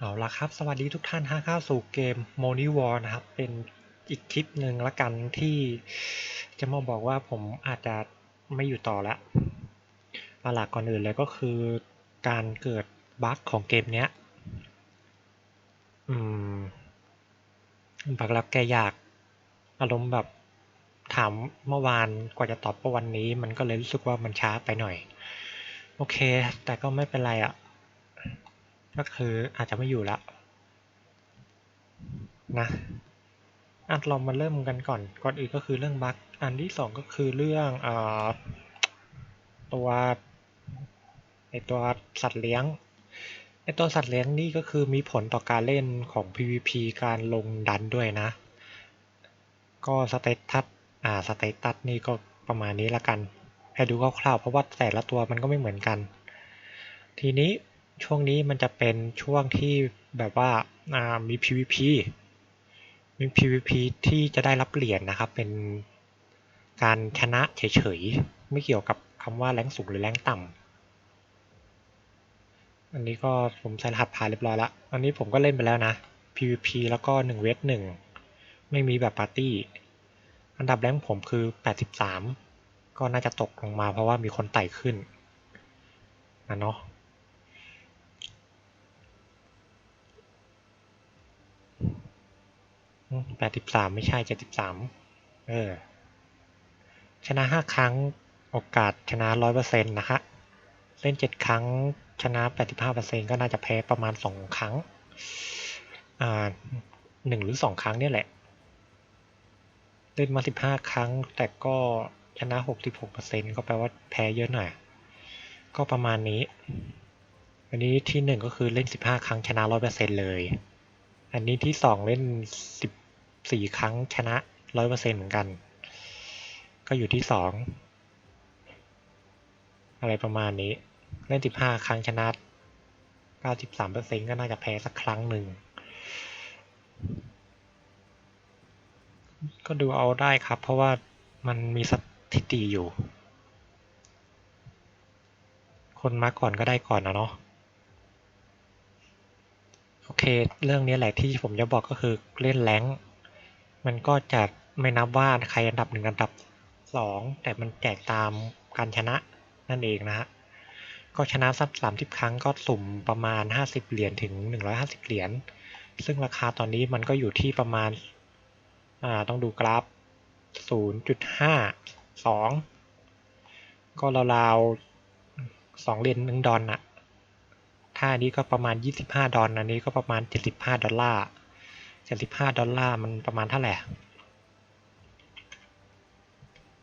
เอาละครับ สวัสดีทุกท่านฮะเข้าสู่เกม m o n y War นะครับ เป็นอีกคลิปหนึ่งละกันที่จะมาบอกว่าผมอาจจะไม่อยู่ต่อละมาหลักก่อนอื่นเลยก็คือการเกิดบั๊กของเกมเนี้ย อืมบั๊กรับแก้ยากอารมณ์แบบถามเมื่อวานกว่าจะตอบประวันนี้ มันก็เลยรู้สึกว่ามันช้าไปหน่อย โอเค แต่ก็ไม่เป็นไรอะ่ะ ก็คืออาจจะไม่อยู่ละนะอะเรามาเริ่มกันก่อน ก่อนอื่นก็คือเรื่องบั๊กอันที่สองก็คือเรื่องอตัวไอตัวสัตว์เลี้ยงไอตัวสัตว์เลี้ยงนี่ก็คือมีผลต่อการเล่นของ PVP การลงดันด้วยนะ ก็สเตตัสอ่าสเตตัสนี่ก็ประมาณนี้ละกัน ให้ดูคร่าวๆเพราะว่าแต่ละตัวมันก็ไม่เหมือนกัน ทีนี้ ช่วงนี้มันจะเป็นช่วงที่แบบว่าามี PVP มี PVP ที่จะได้รับเหรียญนะครับเป็นการชนะเฉยๆ ไม่เกี่ยวกับคำว่าแรงสูงหรือแรงต่ำอันนี้ก็ผมใส่รหัสผ่านเรียบร้อยล้วอันนี้ผมก็เล่นไปแล้วนะ PVP แล้วก็1เวท1ไม่มีแบบปาร์ตี้ อันดับแรงผมคือ 83 ก็น่าจะตกลงมาเพราะว่ามีคนไต่ขึ้นนะเนาะ แปดสิบสามไม่ใช่เจ็ดสิบสามเออ ชนะห้าครั้งโอกาสชนะร้อยเปอร์เซ็นต์นะฮะ เล่นเจ็ดครั้งชนะแปดสิบห้าเปอร์เซ็นก็น่าจะแพ้ประมาณสองครั้ง อ่าหนึ่งหรือสองครั้งเนี่ยแหละ เล่นมาสิบห้าครั้ง แต่ก็ชนะหกสิบหกเปอร์เซ็นก็แปลว่าแพ้เยอะหน่อย ก็ประมาณนี้ อันนี้ที่หนึ่งก็คือเล่นสิบห้าครั้งชนะร้อยเปอร์เซ็นเลย อันนี้ที่สองเล่นสิบ สี่ครั้งชนะร้อยเปอร์เซ็นเหมือนกัน ก็อยู่ที่สองอะไรประมาณนี้ เล่นสิบห้าครั้งชนะเก้าสิบสามเปอร์เซ็นก็น่าจะแพ้สักครั้งหนึ่ง ก็ดูเอาได้ครับ เพราะว่ามันมีสถิติอยู่ คนมาก่อนก็ได้ก่อนนะเนาะโอเค เรื่องนี้แหละที่ผมจะบอกก็คือเล่นแรง มันก็จะไม่นับว่าใครอันดับหนึ่งอันดับสองแต่มันแจกตามการชนะนั่นเองนะฮะก็ชนะสักสามสิบครั้งก็สุ่มประมาณห้าสิบเหรียญถึงหนึ่งร้อยห้าสิบเหรียญซึ่งราคาตอนนี้มันก็อยู่ที่ประมาณอ่าต้องดูกราฟศูนย์จุดห้าสองก็ราวๆสองเหรียญหนึ่งดอลน่ะถ้านนี้ก็ประมาณ25ดอลอันนี้ก็ประมาณ75ดอลลาร์ 75ดสิบห้าดอลลาร์มันประมาณเท่าไหร่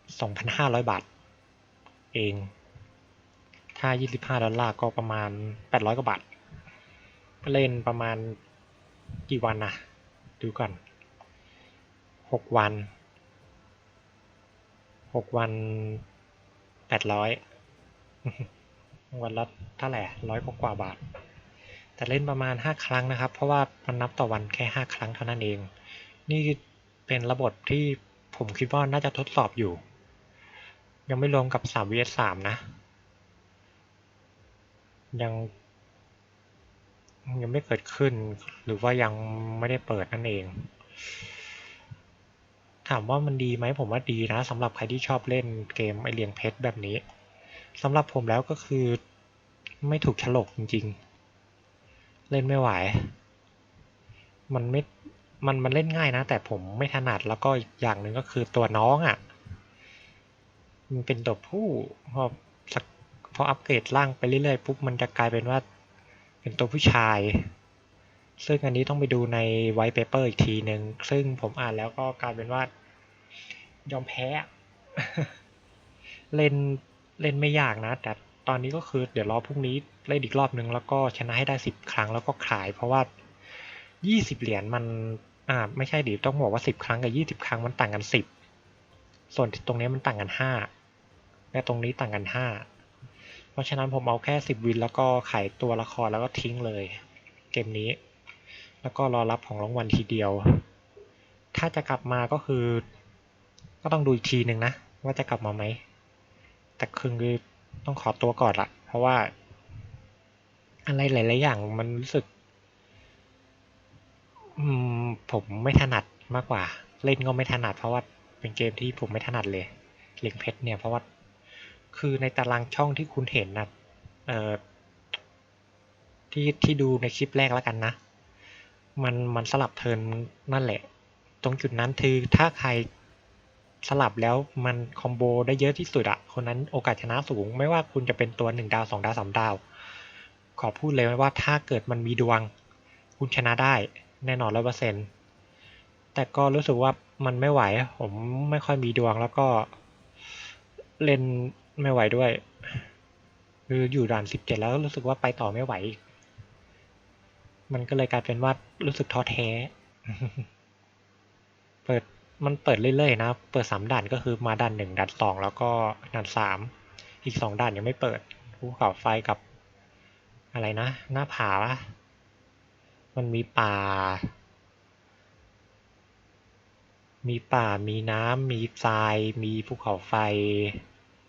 2,500บาท เอง ถ้า25ดอลลาร์ก็ประมาณ800กว่าบาท เล่นประมาณกี่วันนะดูก่อน6วัน6วัน800วันละเท่าไหร่ร้อยกว่าบาท แต่เล่นประมาณ 5 ครั้งนะครับ เพราะว่ามันนับต่อวันแค่ 5 ครั้งเท่านั้นเอง นี่เป็นระบบที่ผมคิดว่าน่าจะทดสอบอยู่ ยังไม่รวมกับ3 vs 3นะ ยัง ยังไม่เกิดขึ้น หรือว่ายังไม่ได้เปิดนั่นเอง ถามว่ามันดีไหมผมว่าดีนะสำหรับใครที่ชอบเล่นเกมไอเลียงเพชรแบบนี้สำหรับผมแล้วก็คือไม่ถูกฉลกจริงๆ เล่นไม่ไหว มันไม่ มันมันเล่นง่ายนะ แต่ผมไม่ถนัดแล้วก็อย่างหนึ่งก็คือตัวน้องอะ่ะ มันเป็นตัวผู้พอสักพออัปเกรดร่างไปเรื่อยๆปุ๊บมันจะกลายเป็นว่า เป็นตัวผู้ชาย ซึ่งอันนี้ต้องไปดูในไวท์เปเปอร์อีกทีหนึ่งซึ่งผมอ่านแล้วก็กลายเป็นว่ายอมแพ้ เล่นเล่นไม่ยากนะ แต่ ตอนนี้ก็คือเดี๋ยวรอพรุ่งนี้เล่นอีกรอบนึงแล้วก็ชนะให้ได้สิบครั้งแล้วก็ขาย เพราะว่ายี่สิบเหรียญมันอ่าไม่ใช่ดิต้องบอกว่าสิบครั้งกับยี่สิบครั้งมันต่างกันสิบส่วนตรงนี้มันต่างกันห้าและตรงนี้ต่างกันห้าเพราะฉะนั้นผมเอาแค่สิบวินแล้วก็ขายตัวละครแล้วก็ทิ้งเลย เกมนี้ แล้วก็รอรับของรางวัลทีเดียว ถ้าจะกลับมาก็คือ ก็ต้องดูอีกทีหนึ่งนะ ว่าจะกลับมาไหมแต่คือ ต้องขอตัวก่อนละเพราะว่า อะไรหลาย ๆ อย่างมันรู้สึกผมไม่ถนัดมากกว่า เล่นก็ไม่ถนัด เพราะว่าเป็นเกมที่ผมไม่ถนัดเลยเล็งเพชรเนี่ยเพราะว่าคือในตารางช่องที่คุณเห็นนะเอ่อที่ที่ดูในคลิปแรกแล้วกันนะ มันมันสลับเทินนั่นแหละ ตรงจุดนั้นคือถ้าใคร สลับแล้วมันคอมโบได้เยอะที่สุดอะคนนั้นโอกาสชนะสูง ไม่ว่าคุณจะเป็นตัวหนึ่งดาวสองดาวสามดาว ขอพูดเลยว่าถ้าเกิดมันมีดวง คุณชนะได้แน่นอนร้อยเปอร์เซ็นต์แต่ก็รู้สึกว่ามันไม่ไหว ผมไม่ค่อยมีดวงแล้วก็ เล่นไม่ไหวด้วย คืออยู่ด่านสิบเจ็ดแล้วรู้สึกว่าไปต่อไม่ไหว มันก็เลยกลายเป็นว่ารู้สึกท้อแท้ เปิด มันเปิดเรื่อยๆนะ เปิดสามด่านก็คือมาด่านหนึ่งด่านสองแล้วก็ด่านสามอีกสองด่านยังไม่เปิดภูเขาไฟกับอะไรนะ หน้าผาปะมันมีป่า มีป่ามีน้ำมีทราย มีภูเขาไฟ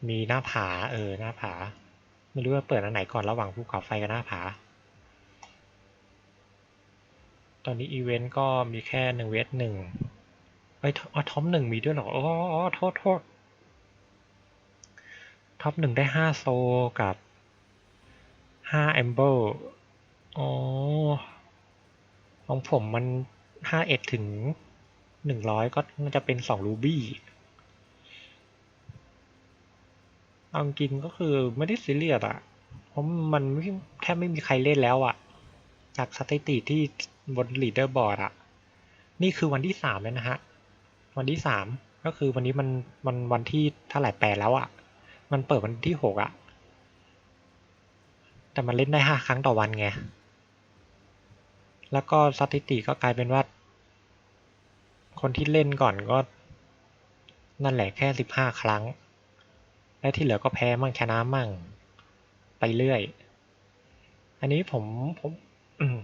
มีหน้าผา เออหน้าผา ไม่รู้ว่าเปิดอันไหนก่อนระหว่างภูเขาไฟกับหน้าผา ตอนนี้อีเวนต์ก็มีแค่หนึ่งเวทหนึ่ง อ้อท็อปหนึ่งมีด้วยเหรอ อ๋อโทษโทษท็อปหนึ่งได้ห้าโซกับห้าแอมเบลอ๋อ ของผมมันห้าเอ็ดถึงหนึ่งร้อยก็จะเป็นสองรูบี้เอาจริงก็คือไม่ได้ซีเรียสอะเพราะมันไม่แทบไม่มีใครเล่นแล้วอะจากสถิติที่บนลีดเดอร์บอร์ดอะนี่คือวันที่สามแล้วนะฮะ วันที่สามก็คือวันนี้มันมันวันที่เท่าไหร่แปดแล้วอะมันเปิดวันที่หกอะแต่มันเล่นได้ห้าครั้งต่อวันไง แล้วก็สถิติก็กลายเป็นว่า คนที่เล่นก่อนก็ นั่นแหละแค่สิบห้าครั้ง และที่เหลือก็แพ้มั่งชนะมั่ง ไปเรื่อย อันนี้ผมผมอืม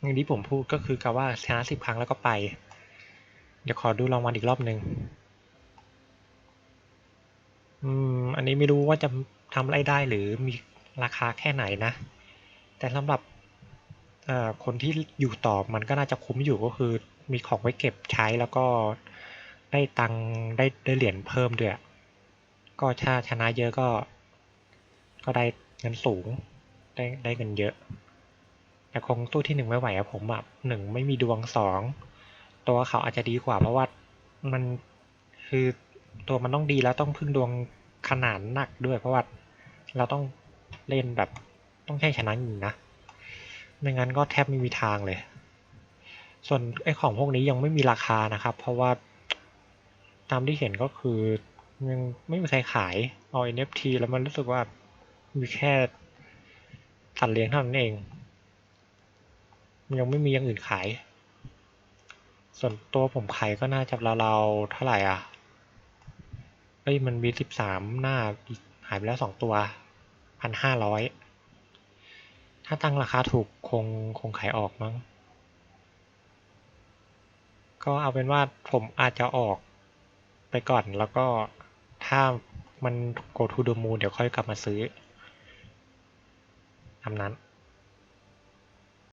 อย่างที่ผมพูดก็คือกับว่าชนะสิบครั้งแล้วก็ไป เดี๋ยวขอดูรางวัลอีกรอบหนึ่งอืม อันนี้ไม่รู้ว่าจะทำไรได้หรือมีราคาแค่ไหนนะ แต่สำหรับอ่อคนที่อยู่ต่อมันก็น่าจะคุ้มอยู่ก็คือมีของไว้เก็บใช้แล้วก็ได้ตังค์ได้ได้เหรียญเพิ่มด้วย ก็ถ้าชนะเยอะก็ ก็ได้เงินสูงได้ได้เงินเยอะ แต่คงตู้ที่หนึ่งไม่ไหวอะผมแบบหนึ่งไม่มีดวงสอง ตัวเขาอาจจะดีกว่า เพราะว่ามันคือตัวมันต้องดีแล้วต้องพึ่งดวงขนาดหนักด้วย เพราะว่าเราต้องเล่นแบบต้องใช้ชนะจริงนะไม่งั้นก็แทบไม่มีทางเลย ส่วนไอ้ของพวกนี้ยังไม่มีราคานะครับ เพราะว่าตามที่เห็นก็คือยังไม่มีใครขายเอา NFT แล้วมันรู้สึกว่ามีแค่สัตว์เลี้ยงเท่านั้นเอง ยังไม่มีอย่างอื่นขาย ส่วนตัวผมขายก็น่าจะเราๆเท่าไหร่อะเอ้ย มันมีสิบสามหน้าหายไปแล้วสองตัวพันห้าร้อย ถ้าตั้งราคาถูกคงคงขายออกมั้ง ก็เอาเป็นว่าผมอาจจะออกไปก่อนแล้วก็ถ้ามัน go to the moon เดี๋ยวค่อยกลับมาซื้อทำนั้น